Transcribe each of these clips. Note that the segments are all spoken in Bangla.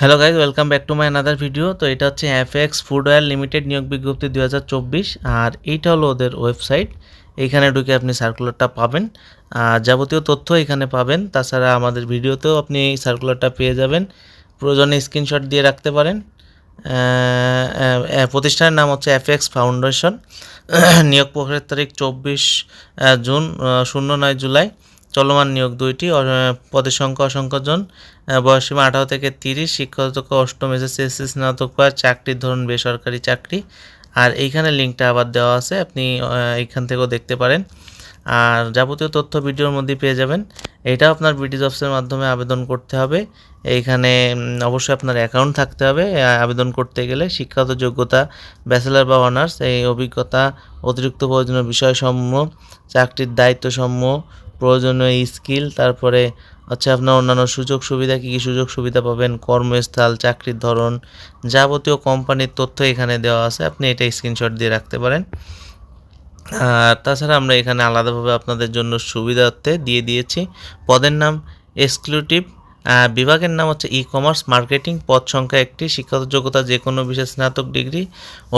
Hello guys welcome back to my another video তো এটা হচ্ছে এফএক্স ফুড অয়েল লিমিটেড নিয়োগ বিজ্ঞপ্তি দু হাজার চব্বিশ। আর এইটা হলো ওদের ওয়েবসাইট এইখানে ঢুকে আপনি সার্কুলারটা পাবেন। আর যাবতীয় তথ্য এখানে পাবেন। তাছাড়া আমাদের ভিডিওতেও আপনি এই সার্কুলারটা পেয়ে যাবেন। প্রয়োজনে স্ক্রিনশট দিয়ে রাখতে পারেন। প্রতিষ্ঠানের নাম হচ্ছে এফএক্স ফাউন্ডেশন নিয়োগ প্রক্রিয়ার তারিখ চব্বিশ জুন শূন্য নয় জুলাই। চলমান নিয়োগ দুইটি পদের সংখ্যা অসংখ্যজন বয়সীমা আঠারো থেকে তিরিশ শিক্ষক অষ্টম এসএসসি স্নাতক পাস চাকরির ধরন বেসরকারি চাকরি। আর এইখানে লিঙ্কটা আবার দেওয়া আছে, আপনি এইখান থেকেও দেখতে পারেন। আর যাবতীয় তথ্য ভিডিওর মধ্যে পেয়ে যাবেন। এটা আপনার বিডি জবসের মাধ্যমে আবেদন করতে হবে। এইখানে অবশ্যই আপনার অ্যাকাউন্ট থাকতে হবে আবেদন করতে গেলে শিক্ষাগত যোগ্যতা ব্যাচেলার বা অনার্স এই অভিজ্ঞতা, অতিরিক্ত প্রয়োজনীয় বিষয়সমূহ, চাকরির দায়িত্বসমূহ প্রয়োজনীয় স্কিল, তারপরে হচ্ছে আপনার অন্যান্য সুযোগ সুবিধা, কী কী সুযোগ সুবিধা পাবেন, কর্মস্থল, চাকরির ধরন যাবতীয় কোম্পানির তথ্য এখানে দেওয়া আছে, আপনি এটা স্ক্রিনশট দিয়ে রাখতে পারেন। আর তাছাড়া আমরা এখানে আলাদাভাবে আপনাদের জন্য সুবিধার্থে দিয়ে দিয়েছি। পদের নাম এক্সক্লুটিভ বিভাগের নাম হচ্ছে ই কমার্স মার্কেটিং পদ সংখ্যা একটি, শিক্ষাগত যোগ্যতা যে কোনো বিশেষ স্নাতক ডিগ্রি,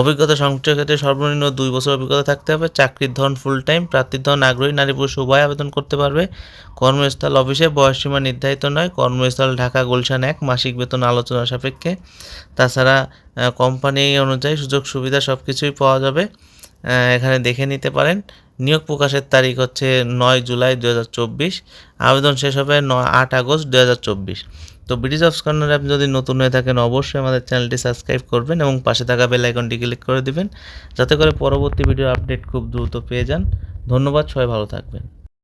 অভিজ্ঞতা সংশ্লিষ্ট ক্ষেত্রে সর্বনিম্ন দুই বছর অভিজ্ঞতা থাকতে হবে, চাকরির ধরন ফুল টাইম প্রার্থীর ধরন আগ্রহী, নারী পুরুষ উভয় আবেদন করতে পারবে, কর্মস্থল অফিসে বয়সসীমা নির্ধারিত নয়, কর্মস্থল ঢাকা গুলশান এক, মাসিক বেতন আলোচনা সাপেক্ষে, তাছাড়া কোম্পানি অনুযায়ী সুযোগ সুবিধা সব কিছুই পাওয়া যাবে এখানে দেখে নিতে পারেন নিয়োগ প্রকাশের তারিখ হচ্ছে নয় জুলাই দু হাজার চব্বিশ। আবেদন শেষ হবে নয় আট আগস্ট দু হাজার চব্বিশ। তো ব্রিটিশ অফ কর্নারে আপনি যদি নতুন হয়ে থাকেন, অবশ্যই আমাদের চ্যানেলটি সাবস্ক্রাইব করবেন এবং পাশে থাকা বেল আইকনটি ক্লিক করে দিবেন, যাতে করে পরবর্তী ভিডিও আপডেট খুব দ্রুত পেয়ে যান। ধন্যবাদ, সবাই ভালো থাকবেন।